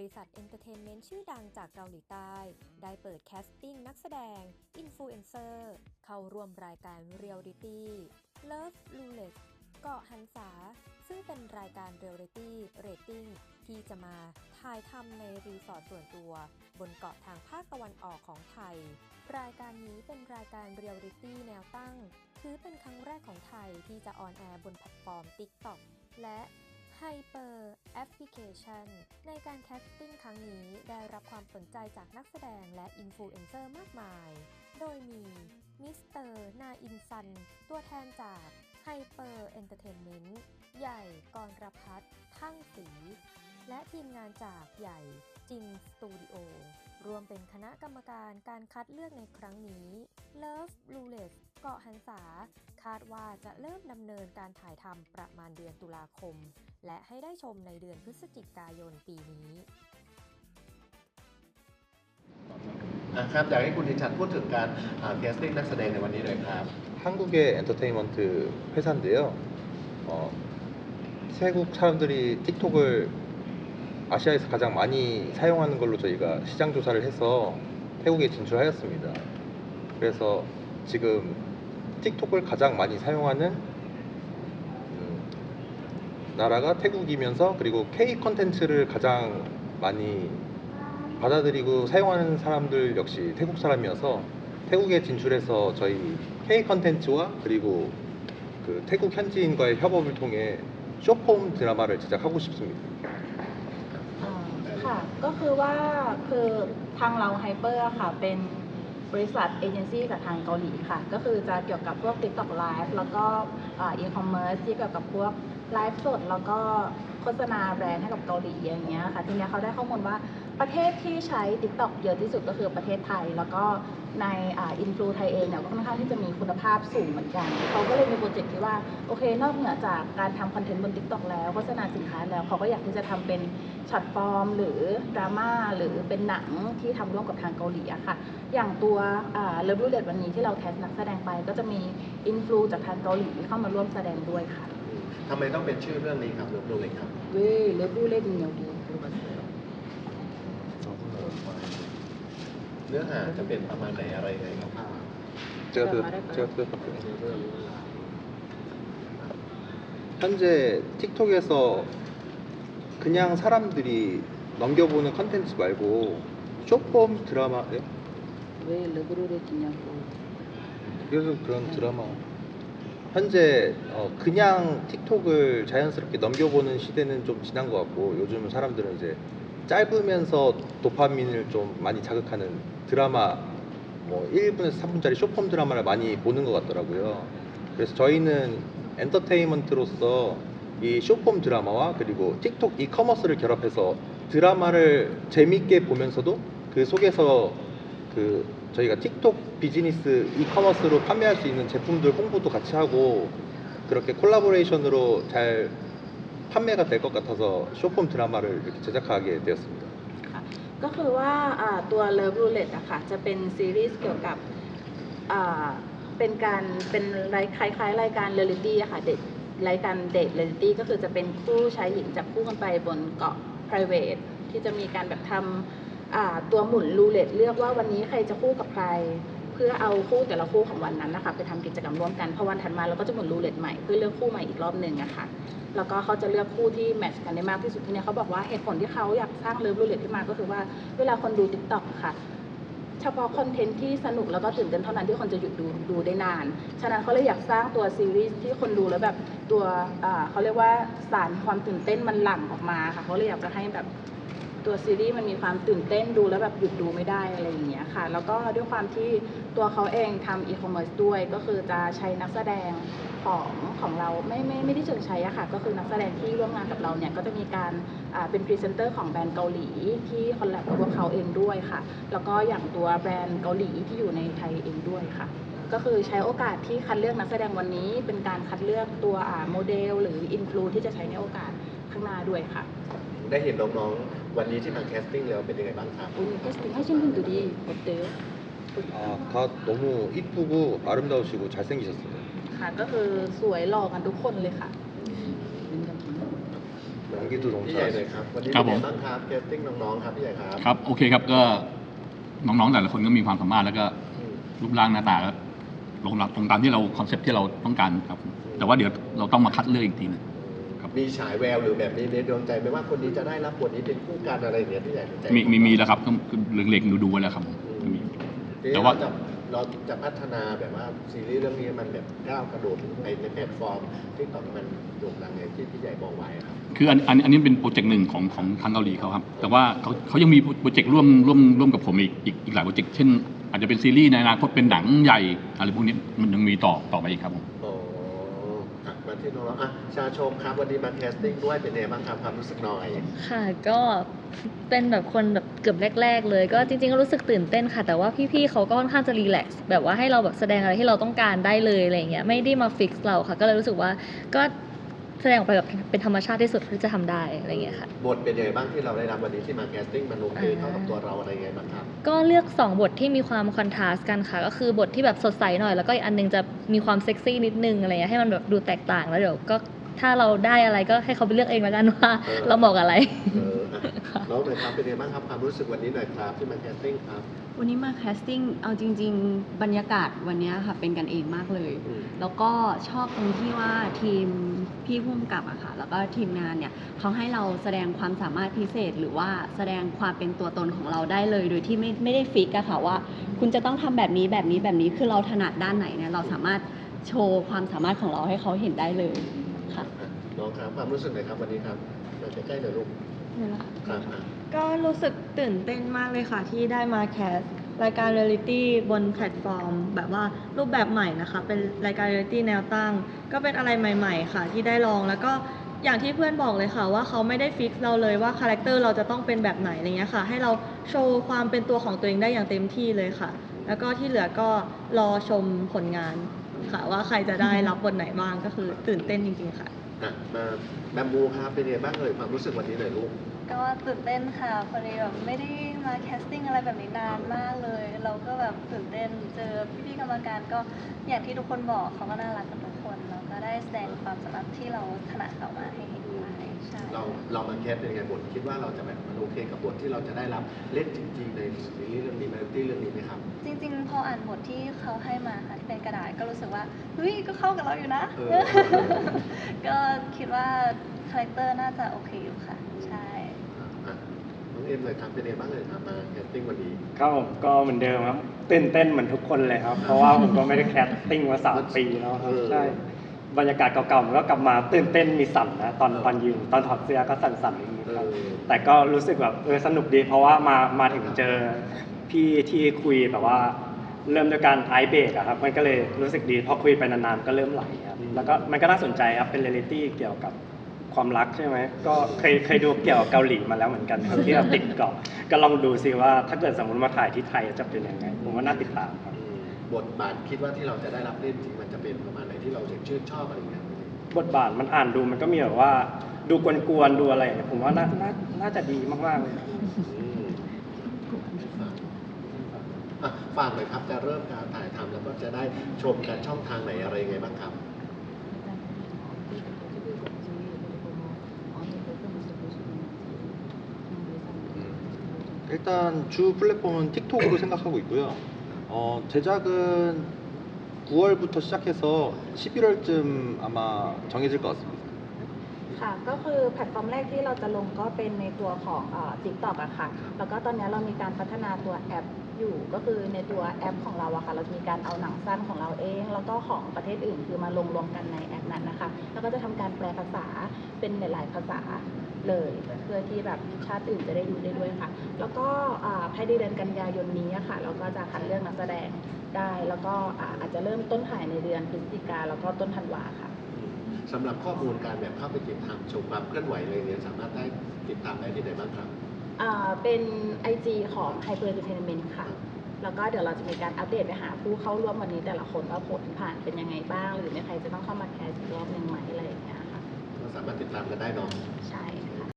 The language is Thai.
ริษัทเอนเตอร์เทนเมนต์ชื่อดังจากเกาหลีใต้ ได้เปิดแคสติ้งนักแสดง อินฟลูเอนเซอร์ เข้าร่วมรายการเรียลลิตี้ Love l u l e t เกาะหันษา ซึ่งเป็นรายการเรียลลิตี้เรตติ้งที่จะมาถ่ายทำในรีสอร์ทส่วนตัว บนเกาะทางภาคตะวันออกของไทย รายการนี้เป็นรายการเรียลลิตี้แนวตั้ง ถือเป็นครั้งแรกของไทยที่จะออนแอร์บนแพลตฟอร์ม TikTok และ Hyper Application ในการแคสติ้งครั้งนี้ได้รับความสนใจจากนักแสดงและอินฟลูเอนเซอร์มากมาย โดยมีมิสเตอร์นาอินซัน ตัวแทนจาก Hyper Entertainment ใหญ่กรรพัฒน์ทั้งสี และทีมงานจากใหญ่จิงสตูดิโอรวมเป็นคณะกรรมการการคัดเลือกในครั้งนี้ Love b l u l e t เกาะหันษา คาดว่าจะเริ่มดำเนินการถ่ายทำประมาณเดือนตุลาคม และให้ได้ชมในเดือนพฤศจิกายนปีนี้ อ่ะครับอยากให้คุณทิชันพูดถึงการแคสติ้งนักแสดงในวันนี้หน่อยครับ 한국의 엔터테인먼트 회사인데요. 어, 태국 사람들이 틱톡을 아시아에서 가장 많이 사용하는 걸로 저희가 시장 조사를 해서 태국에 진출하였습니다. 그래서 지금 틱톡을 가장 많이 사용하는 음, 나라가 태국이면서 그리고 K 컨텐츠를 가장 많이 받아들이고 사용하는 사람들 역시 태국 사람이어서 태국에 진출해서 저희 K 컨텐츠와 그리고 그 태국 현지인과의 협업을 통해 쇼폼 드라마를 제작하고 싶습니다. อ่าค่ะ ก็คือว่าคือทางเราไฮเปอร์ค่ะ เป็น บริษัทเอเจนซี่กับทางเกาหลีค่ะ ก็คือจะเกี่ยวกับพวก TikTok Live แล้วก็อีคอมเมิร์ซที่เกี่ยวกับพวกไลฟ์สดแล้วก็โฆษณาแบรนด์ให้กับเกาหลีอย่างเงี้ยค่ะ ทีเนี้ยเขาได้ข้อมูลว่าประเทศที่ใช้ TikTok เยอะที่สุดก็คือประเทศไทย แล้วก็ในอินฟลูไทยเองเนี่ยก็ค่อนข้างที่จะมีคุณภาพสูงเหมือนกัน เขาก็เลยมีโปรเจกต์ที่ว่า โอเคนอกเหนือจากการทำคอนเทนต์บน TikTok แล้วโฆษณาสินค้าแล้วเขาก็อยากที่จะทำเป็นช็อตฟอร์ม หรือดราม่าหรือเป็นหนังที่ทำร่วมกับทางเกาหลีอะค่ะ อย่างตัวเลิฟรูเดตวันนี้ที่เราแคสนักแสดงไปก็จะมีอินฟลูจากทางเกาหลีเข้ามาร่วมแสดงด้วยค่ะ ทำไมต้องเป็นชื่อเรื่องนี้ครับเรื่องเลยครับ เว้ยเลิฟรูเดตเนียวดูดูบัสเซล เนื้อหาจะเป็นประมาณไหนอะไรยังไงครับ 제가 그 제가 그 현재 틱톡에서 그냥 사람들이 넘겨보는 컨텐츠 말고 쇼폼 드라마 예? 왜 르브르를 끼냐고 그래서 그런 드라마 현재 어, 그냥 틱톡을 자연스럽게 넘겨보는 시대는 좀 지난 것 같고 요즘은 사람들은 이제 짧으면서 도파민을 좀 많이 자극하는 드라마 뭐 1분에서 3분짜리 쇼폼 드라마를 많이 보는 것 같더라고요. 그래서 저희는 엔터테인먼트로서 이 쇼폼 드라마와 그리고 틱톡 이커머스를 결합해서 드라마를 재밌게 보면서도 그 속에서 그 저희가 틱톡 비즈니스 이커머스로 판매할 수 있는 제품들 홍보도 같이 하고 그렇게 콜라보레이션으로 잘 판매가 될 것 같아서 쇼폼 드라마를 이렇게 제작하게 되었습니다. ค่ะก็คือว่าอ่าตัว Love Roulette อะค่ะจะเป็นซีรีส์เกี่ยวกับอ่าเป็นการเป็นรายคล้ายๆ รายการเรียลลิตี้อะค่ะเดทรายการเดทเรียลลิตี้ก็คือจะเป็นคู่ชายหญิงจับคู่กันไปบนเกาะ private ที่จะมีการแบบทำอ่า ตัวหมุนรูเล็ตเลือกว่าวันนี้ใครจะคู่กับใคร เพื่อเอาคู่แต่ละคู่ของวันนั้นนะคะไปทำกิจกรรมร่วมกันพอวันถัดมาเราก็จะหมุนรูเล็ตใหม่เพื่อเลือกคู่ใหม่อีกรอบหนึ่งอะค่ะแล้วก็เขาจะเลือกคู่ที่แมทช์กันได้มากที่สุดที่นี่เขาบอกว่าเหตุผลที่เขาอยากสร้างเลิฟรูเล็ตขึ้นมาก็คือว่าเวลาคนดูติ๊กต็อกค่ะเฉพาะคอนเทนต์ที่สนุกแล้วก็ตื่นเต้นเท่านั้นที่คนจะหยุดดูดูได้นาน ฉะนั้นเขาเลยอยากสร้างตัวซีรีส์ที่คนดูแล้วแบบตัวเขาเรียกว่าสารความตื่นเต้นมันหลั่งออกมาค่ะเขาเลยอยากจะให้แบบ ตัวซีรีส์มันมีความตื่นเต้นดูแล้วแบบหยุดดูไม่ได้อะไรอย่างเงี้ยค่ะ แล้วก็ด้วยความที่ตัวเขาเองทำอีคอมเมิร์ซด้วย ก็คือจะใช้นักแสดงของของเราไม่ไม่ไม่ได้เชิงใช้อะค่ะ ก็คือนักแสดงที่ร่วมงานกับเราเนี่ยก็จะมีการอ่าเป็นพรีเซนเตอร์ของแบรนด์เกาหลีที่คอลแลบกับพวกเขาเองด้วยค่ะ แล้วก็อย่างตัวแบรนด์เกาหลีที่อยู่ในไทยเองด้วยค่ะก็คือใช้โอกาสที่คัดเลือกนักแสดงวันนี้ เป็นการคัดเลือกตัวอ่าโมเดล หรืออินฟลูที่จะใช้ในโอกาสข้างหน้าด้วยค่ะ ได้เห็นน้องๆ วันนี้ที่มาแคสติ้งแล้วเป็นยังไงบ้างครับ 오늘 캐스팅 하신 분들이 어때요? 아, 다 너무 이쁘고 아름다우시고 잘생기셨어요. ค่ะก็คือสวยหล่อกันทุกคนเลยค่ะ 연기도 너무 พี่ใหญ่เลย 잘하시고 ครับ วันนี้ ครับ เป็น ผม ไงบ้างครับแคสติ้งน้องๆครับพี่ใหญ่ครับ ครับ โอเคครับก็น้องๆแต่ละคนก็มีความสามารถแล้วก็ อืม รูปร่างหน้าตาก็ลงหลักตรงตามที่เราคอนเซ็ปต์ที่เราต้องการครับ แต่ว่าเดี๋ยวเราต้องมาคัดเลือกอีกทีหนึง ครับ มีฉายแววหรือแบบนี้ในดวงใจไหมว่าคนนี้จะได้รับบทนี้เป็นคู่กันอะไรอย่างเงี้ยพี่ใหญ่ใจมีมีมีแล้วครับก็คือเล็งๆดูๆไว้แล้วครับผมอืมมีทีนี้แต่ว่าเราจะเราจะพัฒนาแบบว่าซีรีส์เรื่องนี้มันแบบก้าวกระโดดไปในแพลตฟอร์ม ที่ต่อมันโด่งดังอย่างที่พี่ใหญ่บอกไว้ครับ คืออันอันอันนี้เป็นโปรเจกต์หนึ่งของของทางเกาหลีเขาครับ แต่ว่าเขาเขายังมีโปรเจกต์ร่วมร่วมร่วมกับผมอีกอีกอีกหลายโปรเจกต์ เช่น อาจจะเป็นซีรีส์ในอนาคตเป็นหนังใหญ่อะไรพวกนี้มันยังมีต่อต่อไปอีกครับผม อ๋ออะมา ที่น้องอะชาชมครับวันนี้มาแคสติ้งด้วยเป็นไงบ้างครับความรู้สึกหน่อย ค่ะก็เป็นแบบคนแบบเกือบแรก ๆ เลย ก็จริงๆก็รู้สึกตื่นเต้นค่ะ แต่ว่าพี่ๆเขาก็ค่อนข้างจะรีแลกซ์แบบว่าให้เราแบบแสดงอะไรที่เราต้องการได้เลยอะไรเงี้ยไม่ได้มาฟิกซ์เราค่ะ ก็เลยรู้สึกว่าก็ แสดงออกไปแบบเป็นธรรมชาติที่สุดที่จะทำได้อะไรอย่างเงี้ยค่ะบทเป็นยังไงบ้างที่เราได้รับวันนี้ที่มาแคสติ้งมันโอเคเข้ากับตัวเราอะไรยังไงบ้างครับก็เลือก 2 บทที่มีความคอนทราสต์กันค่ะ ก็คือบทที่แบบสดใสหน่อย แล้วก็อีกอันหนึงจะมีความเซ็กซี่นิดนึงอะไรเงี้ยให้มันแบบดูแตกต่างแล้วเดี๋ยวก็ถ้าเราได้อะไรก็ให้เขาไปเลือกเองแล้วกันว่าเออเราเหมาะกับอะไรเอออะ น้องหน่อยครับเป็นยังไงบ้างครับความรู้สึกวันนี้หน่อยครับที่มาแคสติ้งครับ วันนี้มาแคสติ้งเอาจริง ๆ บรรยากาศวันนี้ค่ะเป็นกันเองมากเลย อืม แล้วก็ชอบตรงที่ว่าทีมพี่พุ่มกับอะค่ะ แล้วก็ทีมงานเนี่ยเขาให้เราแสดงความสามารถพิเศษ หรือว่าแสดงความเป็นตัวตนของเราได้เลย โดยที่ไม่ไม่ได้ฟิกอะค่ะว่า คุณจะต้องทำแบบนี้แบบนี้แบบนี้คือเราถนัดด้านไหนเนี่ยเราสามารถโชว์ความสามารถของเราให้เขาเห็นได้เลย ค่ะอะน้องครับความรู้สึกหน่อยครับวันนี้ครับมาใกล้ๆหน่อยลูก ครับอะก็รู้สึกตื่นเต้นมากเลยค่ะที่ได้มาแคสรายการเรียลิตี้บนแพลตฟอร์ม แบบว่ารูปแบบใหม่นะคะ เป็นรายการเรียลลิตี้แนวตั้ง ก็เป็นอะไรใหม่ ๆ ค่ะ ที่ได้ลองแล้วก็อย่างที่เพื่อนบอกเลยค่ะ ว่าเขาไม่ได้ฟิกเราเลยว่าคาแรคเตอร์เราจะต้องเป็นแบบไหนอะไรเงี้ยค่ะ ให้เราโชว์ความเป็นตัวของตัวเองได้อย่างเต็มที่เลยค่ะ แล้วก็ที่เหลือก็รอชมผลงานค่ะ ว่าใครจะได้รับบทไหนบ้างก็คือตื่นเต้นจริงๆค่ะ่ะมาแบมบูครับเป็นยังไงบ้างเอ่ยความรู้สึกวันนี้หน่อยลูก ก็ตื่นเต้นค่ะพอดีแบบไม่ได้มาแคสติ้งอะไรแบบนี้นานมากเลย เราก็แบบตื่นเต้นเจอพี่ๆกรรมการก็อย่างที่ทุกคนบอกเขาก็น่ารักกันทุกคนเราก็ได้แสดงความสามารถที่เราถนัดออกมาให้เห็นได้ใช่ เราเรามาแคสเป็นยังไงบทคิดว่าเราจะแบบมันโอเคกับบทที่เราจะได้รับเล่นจริง ๆ ในซีรีส์เรื่องนี้แมนตี้เรื่องนี้ไหมครับ จริง ๆ พออ่านบทที่เขาให้มาค่ะที่เป็นกระดาษก็รู้สึกว่าเฮ้ยก็เข้ากับเราอยู่นะเออก็คิดว่าคาแรคเตอร์น่าจะโอเคอยู่ค่ะ ใช่อะน้องเอ็มเลยครับเป็นยังไงบ้างเลยครับมาแคสติ้งวันนี้ครับผมก็เหมือนเดิมครับตื่นเต้นเหมือนทุกคนเลยครับ เพราะว่าผมก็ไม่ได้แคสติ้งมาสามปีแล้วครับเออใช่ บรรยากาศเก่าๆมันก็กลับมาตื่นเต้นมีสั่นนะตอนเออตอนยืนตอนถอดเสื้อก็สั่นๆอย่างนี้เอครับอแต่ก็รู้สึกแบบเออสนุกดี เพราะว่ามามาถึงเจอพี่ที่คุยแบบว่า เริ่มด้วยการไอเบรกอะครับมันก็เลยรู้สึกดีพอคุยไปนานๆก็เริ่มไหลครับแล้วก็มันก็น่าสนใจครับเป็นเรียลิตี้เกี่ยวกับความรักใช่ไหมก็เคยเคยดูเกี่ยวกับเกาหลีมาแล้วเหมือนกันครับที่เราติดเกาะก็ลองดูซิว่าถ้าเกิดสมมติมาถ่ายที่ไทยจะเป็นยังไงผมว่าน่าติดตามครับอืม บทบาทคิดว่าที่เราจะได้รับเล่นจริงมันจะเป็นประมาณไหนที่เราชื่นชอบอะไรอย่างเงี้ย บทบาทมันอ่านดูมันก็มีแบบว่าดูกวนๆดูอะไรอย่างเงี้ยผมว่าน่าน่าน่าจะดีมากๆเลยครับ อืมอ่ะฝากเลยครับจะเริ่มการถ่ายทำแล้วก็จะได้ชมกันช่องทางไหนอะไรยังไงบ้างครับ 일단 주 플랫폼은 틱톡으로 생각하고 있고요. 어, 제작은 9월부터 시작해서 11월쯤 아마 정해질 것 같습니다. ค่ะก็คือแพลตฟอร์มแรกที่เราจะลงก็เป็นในตัวของติ๊กต็อกอะค่ะ แล้วก็ตอนนี้เรามีการพัฒนาตัวแอปอยู่ ก็คือในตัวแอปของเราอะค่ะ เราจะมีการเอาหนังสั้นของเราเอง ง แล้วก็ของประเทศอื่น คือมาลงรวมกันในแอปนั้นนะคะ แล้วก็จะทำการแปลภาษาเป็นหลาย ๆ ภาษาเลยเพื่อที่แบบชาติอื่นจะได้ดูได้ด้วยค่ะ แล้วก็อ่าภายในเดือนกันยายนนี้อะค่ะเราก็จะคัดเลือกนักแสดงได้ แล้วก็อ่าอาจจะเริ่มต้นถ่ายในเดือนพฤศจิกาแล้วก็ต้นธันวาค่ะสำหรับข้อมูลการแบบเข้าไปติดตามชมความเคลื่อนไหวอะไรเนี่ยสามารถได้ติดตามได้ที่ไหนบ้างครับอ่าเป็น IG ของ Hyper Entertainment ค่ะ แล้วก็เดี๋ยวเราจะมีการอัปเดตไปหาผู้เข้าร่วมวันนี้แต่ละคนว่าผลผ่านเป็นยังไงบ้าง หรือมีใครจะต้องเข้ามาแคสอีกรอบหนึ่งไหมอะไรอย่างเงี้ยค่ะก็สามารถติดตามกันได้เนาะ ใช่โอเค